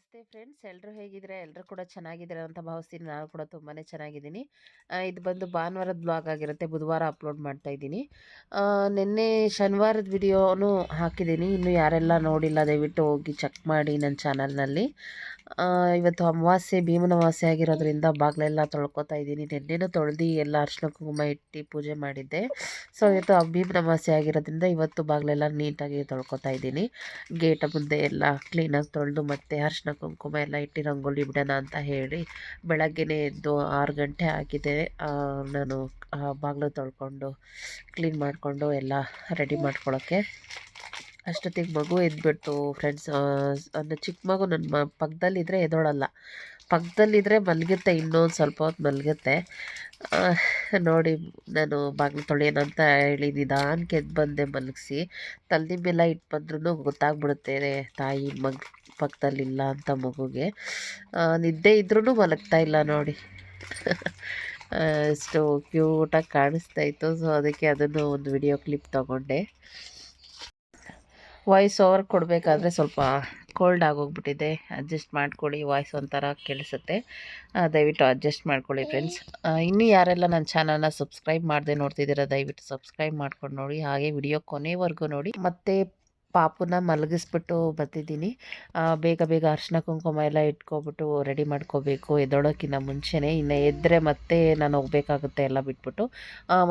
ನಮಸ್ತೆ ಫ್ರೆಂಡ್ಸ್. ಎಲ್ಲರೂ ಹೇಗಿದ್ರೆ ಎಲ್ಲರೂ ಕೂಡ ಚೆನ್ನಾಗಿದ್ದೀರಾ ಅಂತ ಭಾವಿಸ್ತೀನಿ ನಾನು ಕೂಡ ತುಂಬಾ ಚೆನ್ನಾಗಿದ್ದೀನಿ. ಇದು ಬಂದು ಭಾನುವಾರದ ಬ್ಲಾಗ್ ಆಗಿರುತ್ತೆ. ಬುಧವಾರ ಅಪ್ಲೋಡ್ ಮಾಡ್ತಾ ಇದ್ದೀನಿ. ನಿನ್ನೆ ಶನಿವಾರದ ವಿಡಿಯೋನು ಹಾಕಿದ್ದೀನಿ. ಇನ್ನು ಯಾರೆಲ್ಲ ನೋಡಿಲ್ಲ, ದಯವಿಟ್ಟು ಹೋಗಿ ಚೆಕ್ ಮಾಡಿ ನನ್ನ ಚಾನಲ್ನಲ್ಲಿ ಇವತ್ತು ಅಮಾವಾಸ್ಯೆ, ಭೀಮನ ಅಮಾವಾಸ್ಯೆ ಆಗಿರೋದ್ರಿಂದ ಬಾಗಿಲೆಲ್ಲ ತೊಳ್ಕೊತಾ ಇದ್ದೀನಿ. ನಿನ್ನೆನೂ ತೊಳೆದು ಎಲ್ಲ ಅರಿಶಿನ ಕುಂಕುಮ ಇಟ್ಟು ಪೂಜೆ ಮಾಡಿದ್ದೆ. ಸೊ ಇವತ್ತು ಭೀಮನ ಅಮಾವಾಸ್ಯೆ ಆಗಿರೋದ್ರಿಂದ ಇವತ್ತು ಬಾಗಿಲೆಲ್ಲ ನೀಟಾಗಿ ತೊಳ್ಕೊತಾ ಇದ್ದೀನಿ. ಗೇಟ ಮುಂದೆ ಎಲ್ಲ ಕ್ಲೀನಾಗಿ ತೊಳೆದು ಮತ್ತೆ ಅರಿಶಿನ ಕುಂಕುಮ ಎಲ್ಲ ಇಟ್ಟು ರಂಗೋಲಿ ಬಿಡೋಣ ಅಂತ ಹೇಳಿ ಬೆಳಗ್ಗೆನೇ ಎದ್ದು ಆರು ಗಂಟೆ ಆಗಿದೆ ನಾನು ಬಾಗಿಲು ತೊಳ್ಕೊಂಡು ಕ್ಲೀನ್ ಮಾಡಿಕೊಂಡು ಎಲ್ಲ ರೆಡಿ ಮಾಡ್ಕೊಳ್ಳೋಕ್ಕೆ ಅಷ್ಟೊತ್ತಿಗೆ ಮಗು ಎದ್ಬಿಡ್ತು ಫ್ರೆಂಡ್ಸ್ ಅಂದರೆ ಚಿಕ್ಕ ಮಗು ನನ್ನ ಪಕ್ಕದಲ್ಲಿದ್ದರೆ ಎದೊಳಲ್ಲ ಪಕ್ಕದಲ್ಲಿದ್ದರೆ ಮಲಗುತ್ತೆ, ಇನ್ನೊಂದು ಸ್ವಲ್ಪ ಹೊತ್ತು ಮಲಗುತ್ತೆ. ನೋಡಿ ನಾನು ಬಾಗಿಲು ತೊಳೆಯೋಣಂತ ಹೇಳಿ ನಿಧಾನಕ್ಕೆ ಎದ್ದು ಬಂದೆ ಮಲಗಿಸಿ. ತಲೆ ಮೇಲೆ ಇಟ್ಟು ಬಂದ್ರೂ ಗೊತ್ತಾಗ್ಬಿಡುತ್ತೆ ತಾಯಿ, ಮಗ್ ಪಕ್ಕದಲ್ಲಿಲ್ಲ ಅಂತ ಮಗುಗೆ. ನಿದ್ದೆ ಇದ್ರೂ ಮಲಗ್ತಾ ಇಲ್ಲ ನೋಡಿ. ಎಷ್ಟು ಕ್ಯೂಟಾಗಿ ಕಾಣಿಸ್ತಾ ಇತ್ತು. ಸೊ ಅದಕ್ಕೆ ಅದನ್ನು ಒಂದು ವಿಡಿಯೋ ಕ್ಲಿಪ್ ತಗೊಂಡೆ. ವಾಯ್ಸ್ ಓವರ್ ಕೊಡಬೇಕಾದ್ರೆ ಸ್ವಲ್ಪ ಕೋಲ್ಡ್ ಆಗೋಗ್ಬಿಟ್ಟಿದೆ. ಅಡ್ಜಸ್ಟ್ ಮಾಡ್ಕೊಳ್ಳಿ. ವಾಯ್ಸ್ ಒಂಥರ ಕೇಳಿಸುತ್ತೆ ದಯವಿಟ್ಟು ಅಡ್ಜಸ್ಟ್ ಮಾಡ್ಕೊಳ್ಳಿ ಫ್ರೆಂಡ್ಸ್ ಇನ್ನೂ ಯಾರೆಲ್ಲ ನನ್ನ ಚಾನಲ್ನ ಸಬ್ಸ್ಕ್ರೈಬ್ ಮಾಡದೆ ನೋಡ್ತಿದ್ದೀರಾ, ದಯವಿಟ್ಟು ಸಬ್ಸ್ಕ್ರೈಬ್ ಮಾಡ್ಕೊಂಡು ನೋಡಿ. ಹಾಗೆ ವಿಡಿಯೋ ಕೊನೆವರೆಗೂ ನೋಡಿ. ಮತ್ತು ಪಾಪುನ ಮಲಗಿಸ್ಬಿಟ್ಟು ಬರ್ತಿದ್ದೀನಿ. ಬೇಗ ಬೇಗ ಅರ್ಶಿನ ಕುಂಕುಮ ಎಲ್ಲ ಇಟ್ಕೊಬಿಟ್ಟು ರೆಡಿ ಮಾಡ್ಕೋಬೇಕು. ಎದ್ದೊಳೋಕ್ಕಿಂತ ಮುಂಚೆನೇ. ಇನ್ನು ಎದ್ದರೆ ಮತ್ತೆ ನಾನು ಹೋಗ್ಬೇಕಾಗುತ್ತೆ ಎಲ್ಲ ಬಿಟ್ಬಿಟ್ಟು.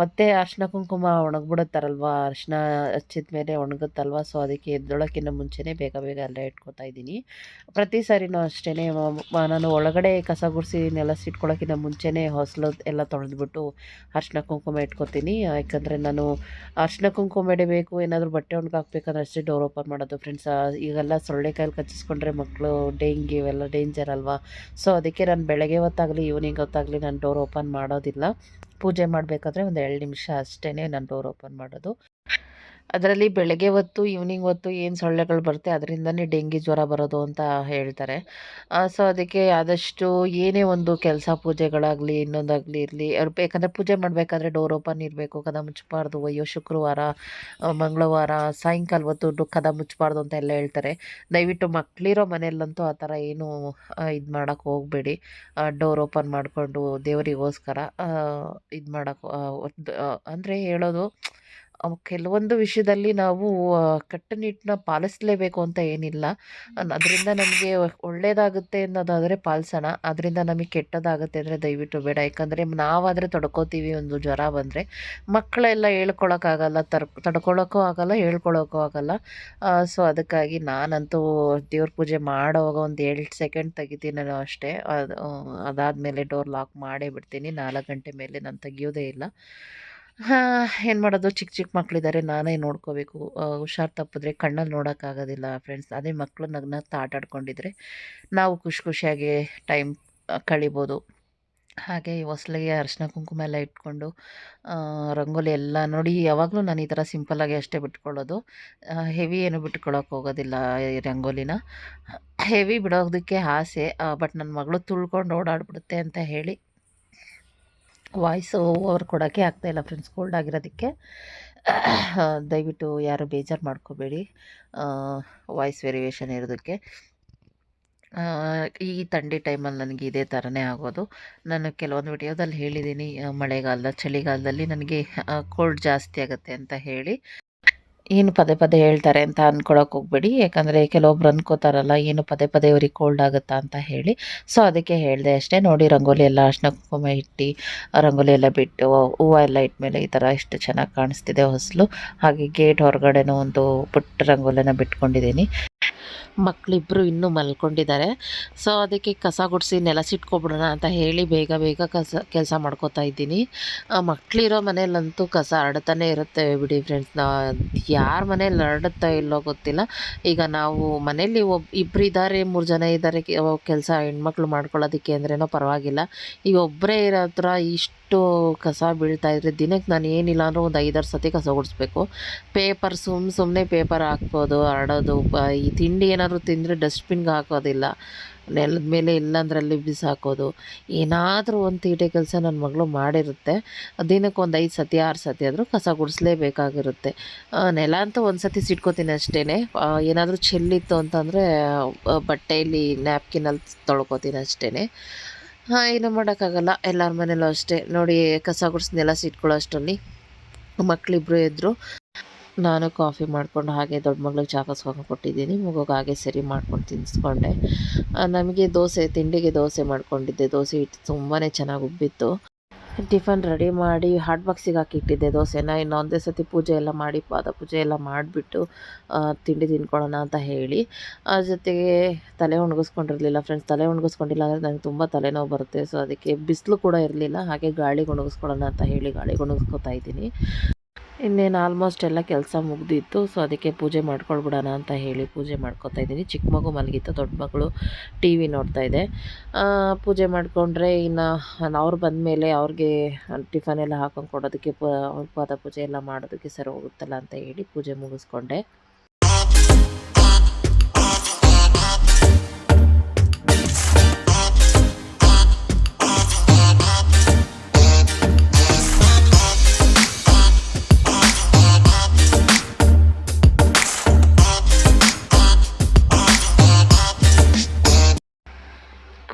ಮತ್ತೆ ಅರಿಶಿನ ಕುಂಕುಮ ಒಣಗ್ಬಿಡುತ್ತಾರಲ್ವ? ಅರ್ಶಿನ ಹಚ್ಚಿದ ಮೇಲೆ ಒಣಗುತ್ತಲ್ವ? ಸೊ ಅದಕ್ಕೆ ಎದ್ದೋಳೋಕ್ಕಿಂತ ಮುಂಚೆನೇ ಬೇಗ ಬೇಗ ಎಲ್ಲ ಇಟ್ಕೊತಾ ಇದ್ದೀನಿ. ಪ್ರತಿ ಸಾರಿನೂ ಅಷ್ಟೇ ನಾನು ಒಳಗಡೆ ಕಸ ಗುಡಿಸಿ ನೆಲ ಮುಂಚೆನೇ ಹೊಸಲು ಎಲ್ಲ ತೊಳೆದ್ಬಿಟ್ಟು ಅರಿಶಿನ ಕುಂಕುಮ ಇಟ್ಕೊತೀನಿ. ಯಾಕಂದರೆ ನಾನು ಅರ್ಶಿನ ಕುಂಕುಮ ಇಡಬೇಕು ಏನಾದರೂ ಬಟ್ಟೆ ಒಣಗಾಕ್ಬೇಕಂದ್ರೆ ಅಷ್ಟೇ ಡೋರ್ ಓಪನ್ ಮಾಡೋದು ಫ್ರೆಂಡ್ಸ್ ಈಗೆಲ್ಲ ಸೊಳ್ಳೆ ಕಾಯಿಲೆ ಕಚ್ಚಿಸ್ಕೊಂಡ್ರೆ ಮಕ್ಕಳು ಡೆಂಗಿ ಇವೆಲ್ಲ ಡೇಂಜರ್ ಅಲ್ವಾ? ಸೊ ಅದಕ್ಕೆ ನಾನು ಬೆಳಗ್ಗೆ ಹೊತ್ತಾಗಲಿ ಈವ್ನಿಂಗ್ ಹೊತ್ತಾಗಲಿ ನಾನು ಡೋರ್ ಓಪನ್ ಮಾಡೋದಿಲ್ಲ. ಪೂಜೆ ಮಾಡಬೇಕಾದ್ರೆ ಒಂದು ಎರಡು ನಿಮಿಷ ಅಷ್ಟೇ ನಾನು ಡೋರ್ ಓಪನ್ ಮಾಡೋದು. ಅದರಲ್ಲಿ ಬೆಳಗ್ಗೆ ಹೊತ್ತು ಈವ್ನಿಂಗ್ ಹೊತ್ತು ಏನು ಸೊಳ್ಳೆಗಳು ಬರುತ್ತೆ ಅದರಿಂದನೇ ಡೆಂಗಿ ಜ್ವರ ಬರೋದು ಅಂತ ಹೇಳ್ತಾರೆ. ಸೊ ಅದಕ್ಕೆ ಆದಷ್ಟು ಏನೇ ಒಂದು ಕೆಲಸ ಪೂಜೆಗಳಾಗಲಿ, ಇನ್ನೊಂದಾಗಲಿ ಇರಲಿ ಬೇಕಂದರೆ ಪೂಜೆ ಮಾಡಬೇಕಾದ್ರೆ ಡೋರ್ ಓಪನ್ ಇರಬೇಕು, ಕದ ಮುಚ್ಚಬಾರ್ದು ಅಯ್ಯೋ ಶುಕ್ರವಾರ ಮಂಗಳವಾರ, ಸಾಯಂಕಾಲ ಹೊತ್ತು ಕದ ಮುಚ್ಚಬಾರ್ದು ಅಂತ ಎಲ್ಲ ಹೇಳ್ತಾರೆ. ದಯವಿಟ್ಟು ಮಕ್ಕಳಿರೋ ಮನೆಯಲ್ಲಂತೂ ಆ ಥರ ಏನು ಇದು ಮಾಡೋಕ್ಕೆ ಹೋಗಬೇಡಿ. ಡೋರ್ ಓಪನ್ ಮಾಡಿಕೊಂಡು ದೇವರಿಗೋಸ್ಕರ ಇದು ಮಾಡೋಕ್ಕೆ ಅಂದರೆ ಹೇಳೋದು ಕೆಲವೊಂದು ವಿಷಯದಲ್ಲಿ ನಾವು ಕಟ್ಟುನಿಟ್ಟನ್ನ ಪಾಲಿಸಲೇಬೇಕು ಅಂತ ಏನಿಲ್ಲ. ಅದರಿಂದ ನಮಗೆ ಒಳ್ಳೆಯದಾಗುತ್ತೆ ಅನ್ನೋದಾದರೆ ಪಾಲಿಸೋಣ. ಅದರಿಂದ ನಮಗೆ ಕೆಟ್ಟದಾಗುತ್ತೆ ಅಂದರೆ ದಯವಿಟ್ಟು ಬೇಡ. ಯಾಕಂದರೆ ನಾವಾದರೆ ತಡ್ಕೋತೀವಿ ಒಂದು ಜ್ವರ ಬಂದರೆ. ಮಕ್ಕಳೆಲ್ಲ ಹೇಳ್ಕೊಳಕ್ಕಾಗಲ್ಲ ತರ್ ತಡ್ಕೊಳ್ಳೋಕ್ಕೂ ಆಗಲ್ಲ ಹೇಳ್ಕೊಳ್ಳೋಕ್ಕೂ ಆಗಲ್ಲ. ಸೊ ಅದಕ್ಕಾಗಿ ನಾನಂತೂ ದೇವ್ರ ಪೂಜೆ ಮಾಡೋವಾಗ ಒಂದು ಎರಡು ಸೆಕೆಂಡ್ ತೆಗಿತೀನಿ ನಾನು ಅಷ್ಟೇ. ಅದು ಅದಾದಮೇಲೆ ಡೋರ್ ಲಾಕ್ ಮಾಡೇ ಬಿಡ್ತೀನಿ. ನಾಲ್ಕು ಗಂಟೆ ಮೇಲೆ ನಾನು ತೆಗಿಯೋದೇ ಇಲ್ಲ. ಏನು ಮಾಡೋದು? ಚಿಕ್ಕ ಚಿಕ್ಕ ಮಕ್ಕಳಿದ್ದಾರೆ ನಾನೇ ನೋಡ್ಕೋಬೇಕು. ಹುಷಾರು ತಪ್ಪಿದ್ರೆ ಕಣ್ಣಲ್ಲಿ ನೋಡೋಕ್ಕಾಗೋದಿಲ್ಲ ಫ್ರೆಂಡ್ಸ್. ಅದೇ ಮಕ್ಕಳು ನಗ್ನತ್ತ ಆಟ ನಾವು ಖುಷಿ ಖುಷಿಯಾಗಿ ಟೈಮ್ ಕಳಿಬೋದು. ಹಾಗೆ ಹೊಸಲಿಗೆ ಅರಿಶಿನ ಕುಂಕುಮ ಎಲ್ಲ ಇಟ್ಕೊಂಡು ರಂಗೋಲಿ ಎಲ್ಲ ನೋಡಿ, ಯಾವಾಗಲೂ ನಾನು ಈ ಥರ ಸಿಂಪಲ್ಲಾಗಿ ಅಷ್ಟೇ ಬಿಟ್ಕೊಳ್ಳೋದು. ಹೆವಿ ಏನು ಬಿಟ್ಕೊಳ್ಳೋಕೆ ಹೋಗೋದಿಲ್ಲ ಈ ರಂಗೋಲಿನ. ಹೆವಿ ಬಿಡೋದಕ್ಕೆ ಆಸೆ ಬಟ್ ನನ್ನ ಮಗಳು ತುಳ್ಕೊಂಡು ಓಡಾಡ್ಬಿಡುತ್ತೆ ಅಂತ ಹೇಳಿ ವಾಯ್ಸ್ ಓವರ್ ಕೊಡೋಕ್ಕೆ ಆಗ್ತಾಯಿಲ್ಲ ಫ್ರೆಂಡ್ಸ್ ಕೋಲ್ಡ್ ಆಗಿರೋದಕ್ಕೆ. ದಯವಿಟ್ಟು ಯಾರು ಬೇಜಾರು ಮಾಡ್ಕೋಬೇಡಿ. ವಾಯ್ಸ್ ವೇರಿಯೇಷನ್ ಇರೋದಕ್ಕೆ. ಈ ಥಂಡಿ ಟೈಮಲ್ಲಿ ನನಗೆ ಇದೇ ಥರನೇ ಆಗೋದು. ನಾನು ಕೆಲವೊಂದು ವಿಡಿಯೋದಲ್ಲಿ ಹೇಳಿದ್ದೀನಿ ಮಳೆಗಾಲದ, ಚಳಿಗಾಲದಲ್ಲಿ ನನಗೆ ಕೋಲ್ಡ್ ಜಾಸ್ತಿ ಆಗುತ್ತೆ ಅಂತ ಹೇಳಿ. ಏನು ಪದೇ ಪದೇ ಹೇಳ್ತಾರೆ ಅಂತ ಅಂದ್ಕೊಳಕ್ಕೆ ಹೋಗ್ಬೇಡಿ. ಯಾಕಂದರೆ ಕೆಲವೊಬ್ರು ಅನ್ಕೋತಾರಲ್ಲ, ಏನು ಪದೇ ಪದೇ ಅವ್ರಿಗೆ ಕೋಲ್ಡ್ ಆಗುತ್ತಾ ಅಂತ ಹೇಳಿ. ಸೊ ಅದಕ್ಕೆ ಹೇಳಿದೆ ಅಷ್ಟೇ. ನೋಡಿ, ರಂಗೋಲಿ ಎಲ್ಲ ಅರ್ಶಿನ ಕುಂಕುಮ ಇಟ್ಟು, ರಂಗೋಲಿ ಎಲ್ಲ ಬಿಟ್ಟು, ಹೂವು ಎಲ್ಲ ಇಟ್ಮೇಲೆ ಈ ಥರ ಎಷ್ಟು ಚೆನ್ನಾಗಿ ಕಾಣಿಸ್ತಿದೆ ಹೊಸಲು. ಹಾಗೆ ಗೇಟ್ ಹೊರಗಡೆನೂ ಒಂದು ಪುಟ್ಟ ರಂಗೋಲಿನ ಬಿಟ್ಕೊಂಡಿದ್ದೀನಿ. ಮಕ್ಕಳಿಬ್ಬರು ಇನ್ನೂ ಮಲ್ಕೊಂಡಿದ್ದಾರೆ. ಸೊ ಅದಕ್ಕೆ ಕಸ ಗುಡಿಸಿ ನೆಲಸಿಟ್ಕೊಬಿಡೋಣ ಅಂತ ಹೇಳಿ ಬೇಗ ಬೇಗ ಕಸ, ಕೆಲಸ ಮಾಡ್ಕೋತಾ ಇದ್ದೀನಿ. ಮಕ್ಕಳಿರೋ ಮನೇಲಂತೂ ಕಸ ಹರಡ್ತಾನೆ ಇರುತ್ತೆ ಬಿಡಿ ಫ್ರೆಂಡ್ಸ್ ಯಾರ ಮನೇಲಿ ಹರಡುತ್ತಾ ಇಲ್ಲೋ ಗೊತ್ತಿಲ್ಲ. ಈಗ ನಾವು ಮನೇಲಿ ಒಬ್ಬ ಇಬ್ಬರು ಇದ್ದಾರೆ ಮೂರು ಜನ ಇದ್ದಾರೆ ಕೆಲಸ ಹೆಣ್ಮಕ್ಳು ಮಾಡ್ಕೊಳ್ಳೋದಕ್ಕೆ ಅಂದ್ರೇನೋ ಪರವಾಗಿಲ್ಲ. ಈಗ ಒಬ್ಬರೇ ಇರೋ ಹತ್ರ ಇಷ್ಟು ಕಸ ಬೀಳ್ತಾ ಇದ್ರೆ ದಿನಕ್ಕೆ ನಾನು ಏನಿಲ್ಲ ಅಂದರೂ ಒಂದು ಐದಾರು ಸತಿ ಕಸ ಗುಡಿಸ್ಬೇಕು. ಪೇಪರ್ ಸುಮ್ಮ ಸುಮ್ಮನೆ ಪೇಪರ್ ಹಾಕ್ಬೋದು ಹರಡೋದು ಈ ತಿಂಡಿ ಏನಾದರೂ ತಿಂದರೆ ಡಸ್ಟ್ಬಿನ್ಗೆ ಹಾಕೋದಿಲ್ಲ. ನೆಲದ ಮೇಲೆ ಇಲ್ಲಂದ್ರಲ್ಲಿ ಬಿಸಾಕೋದು. ಏನಾದರೂ ಒಂದು ತೀಟೆ ಕೆಲಸ ನನ್ನ ಮಗಳು ಮಾಡಿರುತ್ತೆ. ದಿನಕ್ಕೆ ಒಂದು ಐದು ಸತಿ, ಆರು ಸತಿ ಆದರೂ ಕಸ ಗುಡಿಸ್ಲೇಬೇಕಾಗಿರುತ್ತೆ. ನೆಲ ಅಂತೂ ಒಂದು ಸತಿ ಸಿಟ್ಕೋತೀನಿ ಅಷ್ಟೇ ಏನಾದರೂ ಚೆಲ್ಲಿತ್ತು ಅಂತಂದರೆ ಬಟ್ಟೆಯಲ್ಲಿ ನ್ಯಾಪ್ಕಿನಲ್ಲಿ ತೊಳ್ಕೊತೀನಿ ಅಷ್ಟೇ ಹಾಂ, ಏನು ಮಾಡೋಕ್ಕಾಗಲ್ಲ. ಎಲ್ಲರ ಮನೇಲೂ ಅಷ್ಟೇ. ನೋಡಿ, ಕಸ ಗುಡಿಸಿ ನೆಲ ಸಿಟ್ಕೊಳ್ಳೋ ಅಷ್ಟರಲ್ಲಿ ಮಕ್ಕಳಿಬ್ರು ಇದ್ದರು ನಾನು ಕಾಫಿ ಮಾಡಿಕೊಂಡು ಹಾಗೆ ದೊಡ್ಡ ಮಗಳಿಗೆ ಚಾ ಕಸ್ಕೊಂಡು ಕೊಟ್ಟಿದ್ದೀನಿ. ಮಗುಗೆ ಹಾಗೆ ಸರಿ ಮಾಡ್ಕೊಂಡು ತಿನ್ನಿಸ್ಕೊಂಡೆ ನಮಗೆ ದೋಸೆ, ತಿಂಡಿಗೆ ದೋಸೆ ಮಾಡ್ಕೊಂಡಿದ್ದೆ. ದೋಸೆ ಹಿಟ್ಟು ತುಂಬಾ ಚೆನ್ನಾಗಿ ಉಬ್ಬಿತ್ತು. ಟಿಫನ್ ರೆಡಿ ಮಾಡಿ ಹಾಟ್ ಬಾಕ್ಸಿಗೆ ಹಾಕಿಟ್ಟಿದ್ದೆ ದೋಸೆನ. ಇನ್ನು ಒಂದೇ ಸತಿ ಪೂಜೆ ಎಲ್ಲ ಮಾಡಿ, ಪಾದ ಪೂಜೆ ಎಲ್ಲ ಮಾಡಿಬಿಟ್ಟು ತಿಂಡಿ ತಿನ್ಕೊಳ್ಳೋಣ ಅಂತ ಹೇಳಿ. ಅದ್ರ ಜೊತೆಗೆ ತಲೆ ಒಣಗಿಸ್ಕೊಂಡಿರಲಿಲ್ಲ ಫ್ರೆಂಡ್ಸ್. ತಲೆ ಒಣಗಿಸ್ಕೊಂಡಿಲ್ಲ ಅಂದರೆ ನನಗೆ ತುಂಬ ತಲೆನೋವು ಬರುತ್ತೆ. ಸೊ, ಅದಕ್ಕೆ ಬಿಸಿಲು ಕೂಡ ಇರಲಿಲ್ಲ. ಹಾಗೆ ಗಾಳಿಗೆ ಒಣಗಿಸ್ಕೊಳ್ಳೋಣ ಅಂತ ಹೇಳಿ ಗಾಳಿಗೆ ಒಣಗಿಸ್ಕೊತಾ ಇದ್ದೀನಿ. ಇನ್ನೇನು ಆಲ್ಮೋಸ್ಟ್ ಎಲ್ಲ ಕೆಲಸ ಮುಗ್ದಿತ್ತು ಸೊ ಅದಕ್ಕೆ ಪೂಜೆ ಮಾಡ್ಕೊಳ್ಬಿಡೋಣ ಅಂತ ಹೇಳಿ ಪೂಜೆ ಮಾಡ್ಕೊತಾ ಇದ್ದೀನಿ. ಚಿಕ್ಕ ಮಗು ಮಲಗಿತ್ತು, ದೊಡ್ಡ ಮಗಳು ಟಿ ವಿ ನೋಡ್ತಾ ಇದೆ. ಪೂಜೆ ಮಾಡಿಕೊಂಡ್ರೆ ಇನ್ನು ಅವ್ರು ಬಂದಮೇಲೆ ಅವ್ರಿಗೆ ಟಿಫನ್ ಎಲ್ಲ ಹಾಕೊಂಡು ಕೊಡೋದಕ್ಕೆ, ಪ ಪಾದ ಪೂಜೆ ಎಲ್ಲ ಮಾಡೋದಕ್ಕೆ ಸರಿ ಹೋಗುತ್ತಲ್ಲ ಅಂತ ಹೇಳಿ ಪೂಜೆ ಮುಗಿಸ್ಕೊಂಡೆ.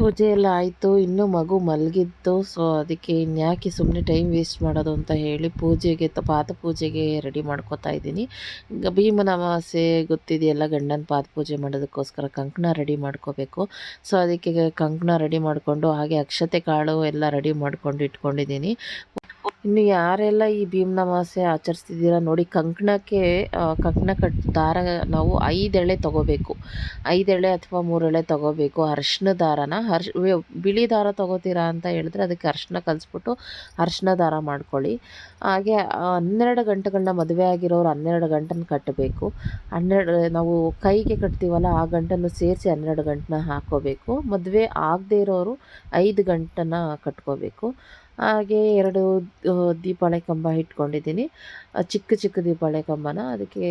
ಪೂಜೆ ಎಲ್ಲ ಆಯಿತು, ಇನ್ನೂ ಮಗು ಮಲಗಿತ್ತು ಸೊ ಅದಕ್ಕೆ ಇನ್ಯಾಕೆ ಸುಮ್ಮನೆ ಟೈಮ್ ವೇಸ್ಟ್ ಮಾಡೋದು ಅಂತ ಹೇಳಿ ಪೂಜೆಗೆ, ತ ಪಾದ ಪೂಜೆಗೆ ರೆಡಿ ಮಾಡ್ಕೋತಾ ಇದ್ದೀನಿ. ಭೀಮನ ಅಮಾವಾಸ್ಯೆ ಗೊತ್ತಿದೆಯಲ್ಲ, ಗಂಡನ ಪಾದ ಪೂಜೆ ಮಾಡೋದಕ್ಕೋಸ್ಕರ ಕಂಕಣ ರೆಡಿ ಮಾಡ್ಕೋಬೇಕು. ಸೊ ಅದಕ್ಕೆ ಕಂಕಣ ರೆಡಿ ಮಾಡಿಕೊಂಡು, ಹಾಗೆ ಅಕ್ಷತೆ ಕಾಳು ಎಲ್ಲ ರೆಡಿ ಮಾಡ್ಕೊಂಡು ಇಟ್ಕೊಂಡಿದ್ದೀನಿ. ಇನ್ನು ಯಾರೆಲ್ಲ ಈ ಭೀಮನಮಾಸೆ ಆಚರಿಸ್ತಿದ್ದೀರಾ ನೋಡಿ, ಕಂಕಣಕ್ಕೆ ಕಂಕಣ ಕಟ್, ದಾರ ನಾವು ಐದೆಳೆ ತೊಗೋಬೇಕು. ಐದು ಎಳೆ ಅಥವಾ ಮೂರೆಳೆ ತೊಗೋಬೇಕು. ಅರ್ಶಿನ ದಾರನ. ಹರ್ಷ್ ಬಿಳಿ ದಾರ ತೊಗೋತೀರಾ ಅಂತ ಹೇಳಿದ್ರೆ ಅದಕ್ಕೆ ಅರ್ಶಿನ ಕಲಿಸ್ಬಿಟ್ಟು ಅರ್ಶಿನ ದಾರ ಮಾಡ್ಕೊಳ್ಳಿ. ಹಾಗೆ ಹನ್ನೆರಡು ಗಂಟೆಗಳನ್ನ ಮದುವೆ ಆಗಿರೋರು ಹನ್ನೆರಡು ಗಂಟನ್ನು ಕಟ್ಟಬೇಕು. ಹನ್ನೆರಡು, ನಾವು ಕೈಗೆ ಕಟ್ತೀವಲ್ಲ, ಆ ಗಂಟನ್ನು ಸೇರಿಸಿ ಹನ್ನೆರಡು ಗಂಟನ್ನ ಹಾಕೋಬೇಕು. ಮದುವೆ ಆಗದೇ ಇರೋರು ಐದು ಗಂಟನ್ನು ಕಟ್ಕೋಬೇಕು. ಹಾಗೆ ಎರಡು ದೀಪಾಳೆ ದೀಪಾವಳಿ ಕಂಬ ಇಟ್ಕೊಂಡಿದ್ದೀನಿ. ಚಿಕ್ಕ ಚಿಕ್ಕ ದೀಪಾವಳಿ ಕಂಬನ. ಅದಕ್ಕೆ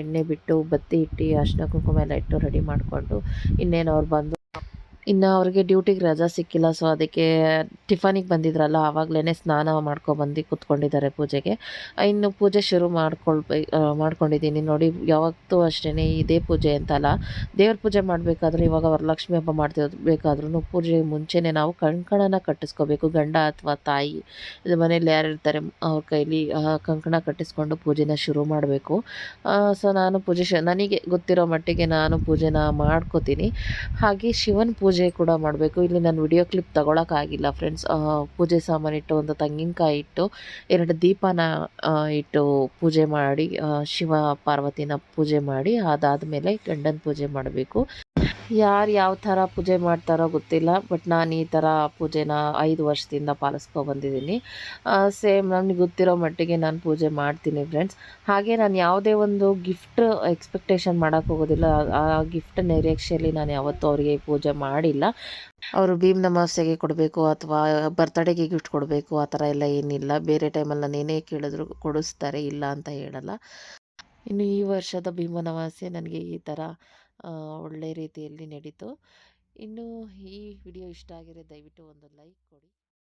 ಎಣ್ಣೆ ಬಿಟ್ಟು ಬತ್ತಿ ಇಟ್ಟು, ಅರ್ಶಿನ ಕುಂಕುಮ ಎಲ್ಲ ಇಟ್ಟು, ರೆಡಿ ಮಾಡಿಕೊಂಡು ಇನ್ನೇನು ಅವ್ರು ಬಂದು ಇನ್ನು ಅವ್ರಿಗೆ ಡ್ಯೂಟಿಗೆ ರಜಾ ಸಿಕ್ಕಿಲ್ಲ ಸೊ ಅದಕ್ಕೆ ಟಿಫನಿಗೆ ಬಂದಿದ್ರಲ್ಲ ಆವಾಗಲೇ ಸ್ನಾನ ಮಾಡ್ಕೊಬಂದು ಕೂತ್ಕೊಂಡಿದ್ದಾರೆ ಪೂಜೆಗೆ. ಇನ್ನು ಪೂಜೆ ಶುರು ಮಾಡ್ಕೊಳ್ಬೇ ಮಾಡ್ಕೊಂಡಿದ್ದೀನಿ ನೋಡಿ, ಯಾವತ್ತೂ ಅಷ್ಟೇ ಇದೇ ಪೂಜೆ ಅಂತಲ್ಲ. ದೇವ್ರ ಪೂಜೆ ಮಾಡಬೇಕಾದ್ರೆ ಇವಾಗ ವರಲಕ್ಷ್ಮಿ ಹಬ್ಬ ಮಾಡ್ತಿರ್ಬೇಕಾದ್ರೂ ಪೂಜೆ ಮುಂಚೆನೇ ನಾವು ಕಂಕಣನ ಕಟ್ಟಿಸ್ಕೋಬೇಕು. ಗಂಡ ಅಥವಾ ತಾಯಿ, ಇದು ಮನೇಲಿ ಯಾರು ಇರ್ತಾರೆ, ಅವ್ರ ಕೈಲಿ ಕಂಕಣ ಕಟ್ಟಿಸ್ಕೊಂಡು ಪೂಜೆನ ಶುರು ಮಾಡಬೇಕು. ಸೊ ನಾನು ಪೂಜೆ ನನಗೆ ಗೊತ್ತಿರೋ ಮಟ್ಟಿಗೆ ನಾನು ಪೂಜೆನ ಮಾಡ್ಕೋತೀನಿ. ಹಾಗೆ ಶಿವನ ಪೂಜೆ ಕೂಡ ಮಾಡಬೇಕು. ಇಲ್ಲಿ ನಾನು ವಿಡಿಯೋ ಕ್ಲಿಪ್ ತಗೊಳಕ್ಕಾಗಿಲ್ಲ ಫ್ರೆಂಡ್ಸ್ ಪೂಜೆ ಸಾಮಾನು ಇಟ್ಟು ಒಂದು ತೆಂಗಿನಕಾಯಿ ಇಟ್ಟು, ಎರಡು ದೀಪನ ಇಟ್ಟು ಪೂಜೆ ಮಾಡಿ ಶಿವ ಪಾರ್ವತಿನ ಪೂಜೆ ಮಾಡಿ, ಅದಾದಮೇಲೆ ಗಂಡನ ಪೂಜೆ ಮಾಡಬೇಕು. ಯಾರು ಯಾವ ಥರ ಪೂಜೆ ಮಾಡ್ತಾರೋ ಗೊತ್ತಿಲ್ಲ ಬಟ್ ನಾನು ಈ ಥರ ಪೂಜೆನ ಐದು ವರ್ಷದಿಂದ ಪಾಲಿಸ್ಕೊ ಬಂದಿದ್ದೀನಿ. ಸೇಮ್ ನನಗೆ ಗೊತ್ತಿರೋ ಮಟ್ಟಿಗೆ ನಾನು ಪೂಜೆ ಮಾಡ್ತೀನಿ ಫ್ರೆಂಡ್ಸ್ ಹಾಗೆ ನಾನು ಯಾವುದೇ ಒಂದು ಗಿಫ್ಟ್ ಎಕ್ಸ್ಪೆಕ್ಟೇಷನ್ ಮಾಡೋಕ್ಕೋಗೋದಿಲ್ಲ ಆ ಗಿಫ್ಟ್ ನಿರೀಕ್ಷೆಯಲ್ಲಿ ನಾನು ಯಾವತ್ತೂ ಅವರಿಗೆ ಪೂಜೆ ಮಾಡಿಲ್ಲ. ಅವರು ಭೀಮ್ ಅಮಾವಾಸ್ಯೆಗೆ ಕೊಡಬೇಕು ಅಥವಾ ಬರ್ತಡೇಗೆ ಗಿಫ್ಟ್ ಕೊಡಬೇಕು, ಆ ಥರ ಎಲ್ಲ ಏನಿಲ್ಲ. ಬೇರೆ ಟೈಮಲ್ಲಿ ನಾನು ಏನೇ ಕೇಳಿದ್ರು ಕೊಡಿಸ್ತಾರೆ, ಇಲ್ಲ ಅಂತ ಹೇಳಲ್ಲ. ಇನ್ನು ಈ ವರ್ಷದ ಭೀಮ ನಮಾಸೆ ನನಗೆ ಈ ಥರ ಒಳ್ಳೆ ರೀತಿಯಲ್ಲಿ ನಡೀತು. ಇನ್ನು ಈ ವಿಡಿಯೋ ಇಷ್ಟ ಆಗಿರೋ ದಯವಿಟ್ಟು ಒಂದು ಲೈಕ್ ಕೊಡಿ.